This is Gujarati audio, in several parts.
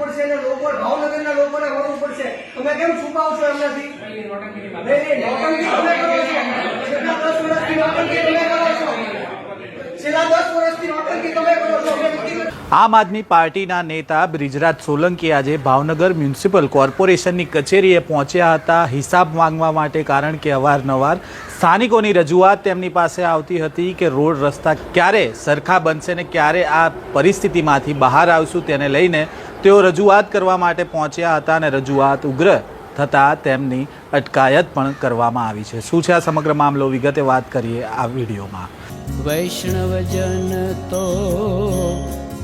પડશે અને લોકો ભાવનગરના વળવું પડશે. તમે કેમ છુપાવશો એમનાથી? છેલ્લા દસ વર્ષથી નોટંકી તમે કરો છો. આમ આદમી પાર્ટીના નેતા બ્રિજરાજ સોલંકી આજે ભાવનગર મ્યુનિસિપલ કોર્પોરેશનની કચેરીએ પહોંચ્યા હતા. હિસાબ માંગવા માટે કારણ કે અવારનવાર સ્થાનિકોની રજૂઆત તેમની પાસે આવતી હતી કે રોડ રસ્તા ક્યારે સરખા બનશે ને ક્યારે આ પરિસ્થિતિમાંથી બહાર આવશું તેને લઈને તેઓ રજૂઆત કરવા માટે પહોંચ્યા હતા અને રજૂઆત ઉગ્ર થતાં તેમની અટકાયત પણ કરવામાં આવી છે. શું છે આ સમગ્ર મામલો? વિગતે વાત કરીએ આ વિડીયોમાં. વૈષ્ણવજન તો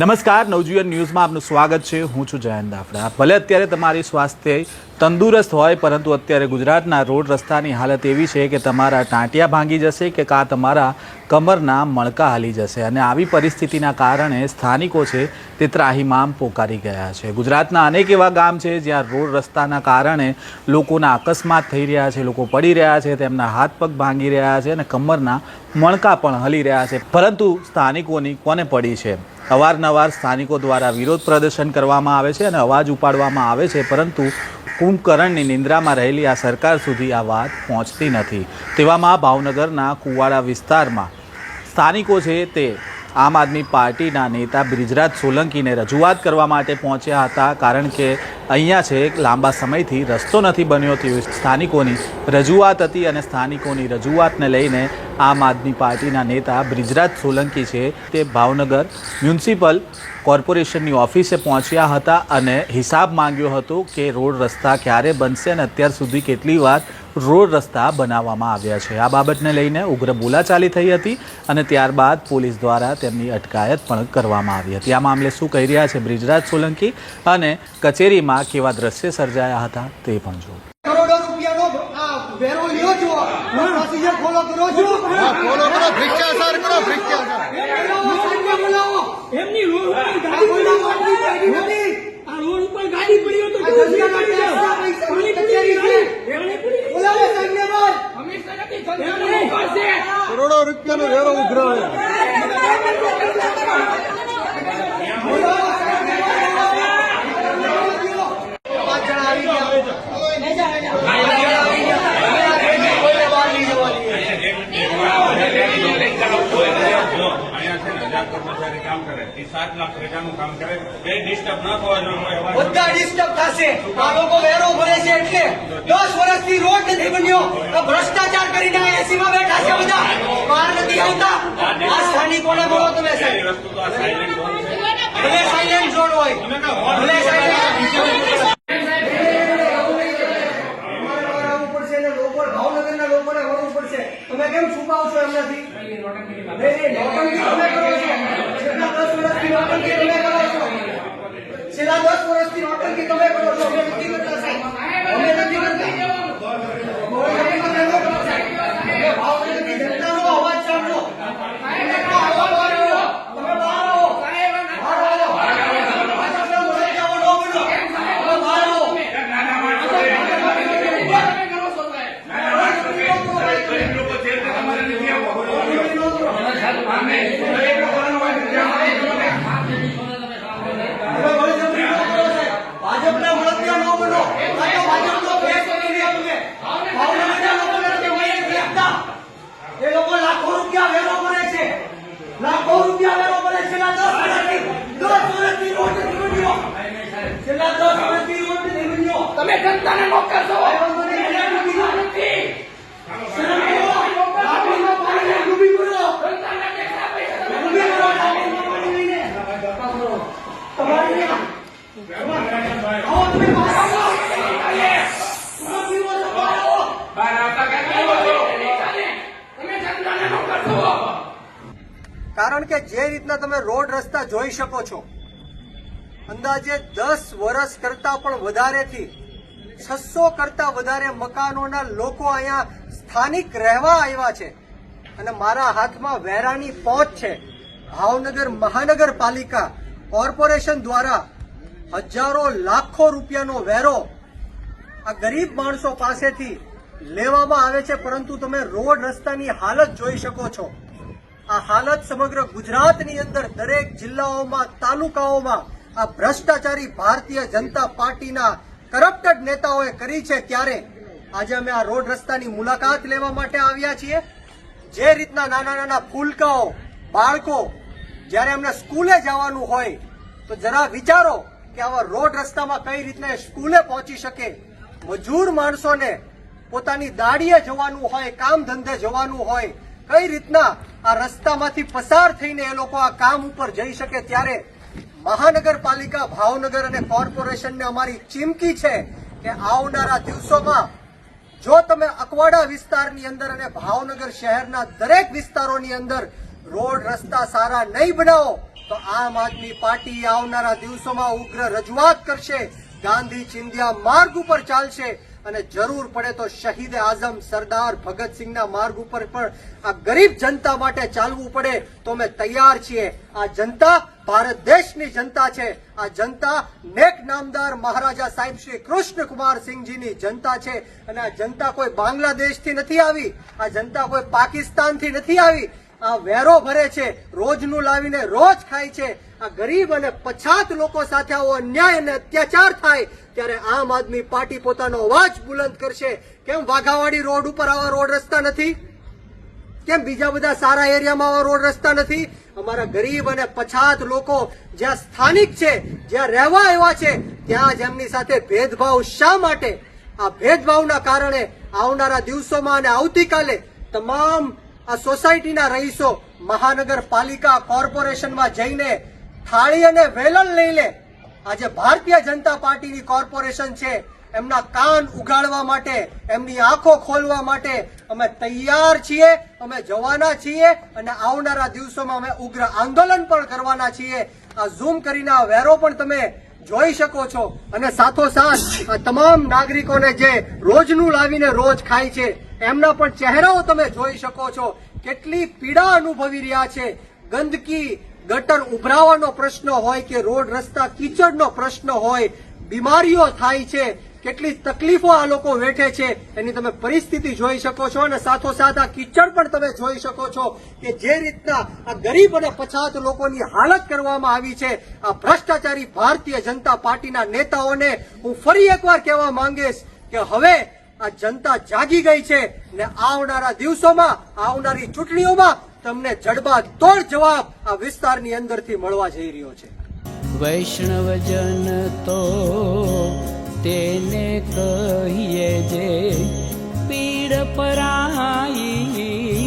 નમસ્કાર, નવજીવન ન્યૂઝમાં આપનું સ્વાગત છે. હું છું જયંત દાફડા. ભલે અત્યારે તમારી સ્વાસ્થ્ય તંદુરસ્ત હોય, પરંતુ અત્યારે ગુજરાતના રોડ રસ્તાની હાલત એવી છે કે તમારા ટાંટિયા ભાંગી જશે કે કાં તમારા કમરના મણકા હાલી જશે. અને આવી પરિસ્થિતિના કારણે સ્થાનિકો છે તે ત્રાહીમામ પોકારી ગયા છે. ગુજરાતના અનેક એવા ગામ છે જ્યાં રોડ રસ્તાના કારણે લોકોના અકસ્માત થઈ રહ્યા છે, લોકો પડી રહ્યા છે, તેમના હાથ પગ ભાંગી રહ્યા છે અને કમરના મણકા પણ હલી રહ્યા છે. પરંતુ સ્થાનિકોની કોને પડી છે? અવારનવાર સ્થાનિકો દ્વારા વિરોધ પ્રદર્શન કરવામાં આવે છે અને અવાજ ઉપાડવામાં આવે છે, પરંતુ કુંભકર્ણની નિંદ્રામાં રહેલી આ સરકાર સુધી આ વાત પહોંચતી નથી. તેવામાં ભાવનગરના કુવાડા વિસ્તારમાં સ્થાનિકો છે તે આમ આદમી પાર્ટીના નેતા બ્રિજરાજ સોલંકીને રજૂઆત કરવા માટે પહોંચ્યા હતા, કારણ કે અહીંયા છે લાંબા સમયથી રસ્તો નથી બન્યો તેવી સ્થાનિકોની રજૂઆત હતી અને સ્થાનિકોની રજૂઆતને લઈને આમ આદમી પાર્ટીના નેતા બ્રિજરાજ સોલંકી છે તે ભાવનગર મ્યુનિસિપલ કોર્પોરેશનની ઓફિસે પહોંચ્યા હતા અને હિસાબ માંગ્યો હતો કે રોડ રસ્તા ક્યારે બનશે અને અત્યાર સુધી કેટલી વાર રોડ રસ્તા બનાવવામાં આવ્યા છે. આ બાબતને લઈને ઉગ્ર બોલાચાલી થઈ હતી અને ત્યારબાદ પોલીસ દ્વારા તેમની અટકાયત પણ કરવામાં આવી હતી. આ મામલે શું કહી રહ્યા છે બ્રિજરાજ સોલંકી અને કચેરીમાં કેવા દ્રશ્ય સર્જાયા હતા તે પણ જુઓ. કરોડો રૂપિયાનો આ વેરો લ્યો છો પ્રોસિજર ફોલો કરો છો? ફોલો કરો ભ્રષ્ટાચાર કરો ભ્રષ્ટાચાર. બોલાવો એમની રોડ ઉપર ગાડી નથી. આ રોડ ઉપર ગાડી પડી તો? પૈસા પડી કરોડો રૂપિયાનો વેરો ઉઘરાવે આવી ગયા. છે કર્મચારી કામ કરે. એ સાત લાખ પ્રજાનું કામ કરે. એ ડિસ્ટર્બ ના થવા જોઈએ બધા ડિસ્ટર્બ થશે. આ લોકો વેરો ભરે છે એટલે દસ વર્ષથી રોડ નથી બન્યો. તો ભ્રષ્ટાચાર કરીને એસીમાં બેઠા છે બધા. બહાર નથી આવતા. આ સ્થાનિકોને બોલો તમે સાહેબ. વસ્તુ તો આ સાયલેન્ટ ઝોન છે. ભલે સાયલેન્ટ ઝોન હોય. ભલે સાયલેન્ટ પડશે અને લોકો ભાવનગરના લોકોને વળવું પડશે છુપાવ કેમ છુપાવશો એમનાથી? નહીં, નહીં, નોટંકી તમે કરો છો. છેલ્લા દસ વર્ષથી નોટંકી તમે કરો છો. છેલ્લા દસ વર્ષથી નોટંકી તમે કરો છો. અમે નથી કરતા સાહેબ અમે નથી કરતા નોટંકી તમે ન કરો સાહેબ. અમે ભાવનગરની જનતાનો અવાજ સાંભળો તમે બહાર આવો. તમે બહાર આવો. બહાર આવો. ભાજપના મોરચાઓ ન બનો. તમે બહાર આવો. લોકો છે તે તમારે નથી આવવું તમે બળજબરી ન કરો સાહેબ. ભાજપના મળતિયા ન બનો. આ તો ભાજપનો ભેસ બની રહ્યા તમે. ભાવનગરના લોકોને તમે વહી નથી આપતા. એ લોકો લાખો રૂપિયા વેરો ભરે છે લાખો રૂપિયા વેરો ભરે છે છેલ્લા દસ વર્ષથી દસ વર્ષથી રોડ નથી બન્યો છેલ્લા દસ વર્ષથી રોડ નથી બન્યો તમે જનતાને નોકર છો ભાઈ બંધોને એને ડૂબી દો. નથી. શરમ કરો. લાકડીમાં પાણીને ડૂબી કરો. જનતાને કેટલા પૈસા તમે ડૂબી કરો લાકડીમાં પાણી લઈને. તમારી આ- આવો તમે બહાર આવો. તમે પીવો છો, બહાર આવો. બહાર આવતા કેટલા લોકો નહીં ચાલે. તમે જનતાને નોકર છો કારણ કે જે રીતના તમે રોડ રસ્તા જોઈ શકો છો અંદાજે દસ વર્ષ કરતા પણ વધારેથી, છસો કરતા વધારે મકાનોના લોકો અહીંયા સ્થાનિક રહેવા આવ્યા છે. અને મારા હાથમાં વેરાની પહોંચ છે. ભાવનગર મહાનગરપાલિકા કોર્પોરેશન દ્વારા હજારો લાખો રૂપિયાનો વેરો આ ગરીબ માણસો પાસેથી લેવામાં આવે છે, પરંતુ તમે રોડ રસ્તાની હાલત જોઈ શકો છો. આ હાલત સમગ્ર ગુજરાતની અંદર દરેક જિલ્લાઓમાં, તાલુકાઓમાં આ ભ્રષ્ટાચારી ભારતીય જનતા પાર્ટીના કરપ્ટેડ નેતાઓએ કરી છે ત્યારે આજે અમે આ રોડ રસ્તાની મુલાકાત લેવા માટે આવ્યા છીએ. જે રીતના નાના નાના ફૂલકાઓ, બાળકો જ્યારે એમને સ્કૂલે જવાનું હોય તો જરા વિચારો કે આવા રોડ રસ્તામાં કઈ રીતના સ્કૂલે પહોંચી શકે. મજૂર માણસોને પોતાની દાડીએ જવાનું હોય, કામ ધંધે જવાનું હોય, કઈ રીતના આ રસ્તામાંથી પસાર થઈને એ લોકો આ કામ ઉપર જઈ શકે ત્યારે મહાનગરપાલિકા, ભાવનગર અને કોર્પોરેશનને અમારી ચીમકી છે કે આવનારા દિવસોમાં જો તમે અકવાડા વિસ્તારની અંદર અને ભાવનગર શહેરના દરેક વિસ્તારોની અંદર રોડ રસ્તા સારા નહીં બનાવો, તો આમ આદમી પાર્ટી આવનારા દિવસોમાં ઉગ્ર રજૂઆત કરશે. ગાંધી ચિંધ્યા માર્ગ ઉપર ચાલશે. અને જરૂર પડે તો શહીદ આઝમ સરદાર ભગતસિંહના માર્ગ ઉપર પણ આ ગરીબ જનતા માટે ચાલવું પડે તો અમે તૈયાર છીએ. આ જનતા ભારત દેશની જનતા છે. આ જનતા નેક નામદાર મહારાજા સાહેબ શ્રી કૃષ્ણ કુમાર સિંહજીની જનતા છે. અને આ જનતા કોઈ બાંગ્લાદેશથી નથી આવી, આ જનતા કોઈ પાકિસ્તાનથી નથી આવી આ વેરો ભરે છે, રોજનું લાવીને રોજ ખાય છે. આ ગરીબ અને પછાત લોકો સાથે આવો અન્યાય અને અત્યાચાર થાય ત્યારે આમ આદમી પાર્ટી પોતાનો અવાજ બુલંદ કરશે. કેમ વાઘાવાડી રોડ ઉપર આવા રોડ રસ્તા નથી? કેમ બીજા બધા સારા એરિયામાં આવા રોડ રસ્તા નથી? અમારા ગરીબ અને પછાત લોકો જ્યાં સ્થાનિક છે, જ્યાં રહેવા એવા છે, ત્યાં જ એમની સાથે ભેદભાવ શા માટે? આ ભેદભાવના કારણે આવનારા દિવસોમાં અને આવતીકાલે તમામ આ સોસાયટીના રહીશો મહાનગરપાલિકા કોર્પોરેશનમાં જઈને થાળી અને વેલણ લઈ લે. આજે ભારતીય જનતા પાર્ટીની કોર્પોરેશન છે. એમના કાન ઉગાડવા માટે, એમની આંખો ખોલવા માટે અમે તૈયાર છીએ, અમે જવાના છીએ અને આવનારા દિવસોમાં અમે ઉગ્ર આંદોલન પણ કરવાના છીએ. આ ઝૂમ કરીને આ વેરો પણ તમે જોઈ શકો છો. અને સાથોસાથ તમામ નાગરિકોને જે રોજનું લાવીને રોજ ખાય છે એમના પણ ચહેરાઓ તમે જોઈ શકો છો. કેટલી પીડા અનુભવી રહ્યા છે. ગંદકી, ગટર ઉભરાવાનો પ્રશ્ન હોય કે રોડ, રસ્તા કીચડનો પ્રશ્ન હોય, બીમારીઓ થાય છે. કેટલી તકલીફો આ લોકો વેઠે છે. એની તમે પરિસ્થિતિ જોઈ શકો છો અને સાથોસાથ આ કિચડ પણ તમે જોઈ શકો છો કે જે રીતના આ ગરીબ અને પછાત લોકોની હાલત કરવામાં આવી છે. આ ભ્રષ્ટાચારી ભારતીય જનતા પાર્ટીના નેતાઓને હું ફરી એકવાર કહેવા માંગીશ કે હવે આ જનતા જાગી ગઈ છે ને આવનારા દિવસોમાં, આવનારી ચૂંટણીઓમાં તમને જડબા તોડ જવાબ આ વિસ્તારની અંદરથી મળવા જઈ રહ્યો છે. વૈષ્ણવજન તો તેને કહીએ જે પીડ પરાઈ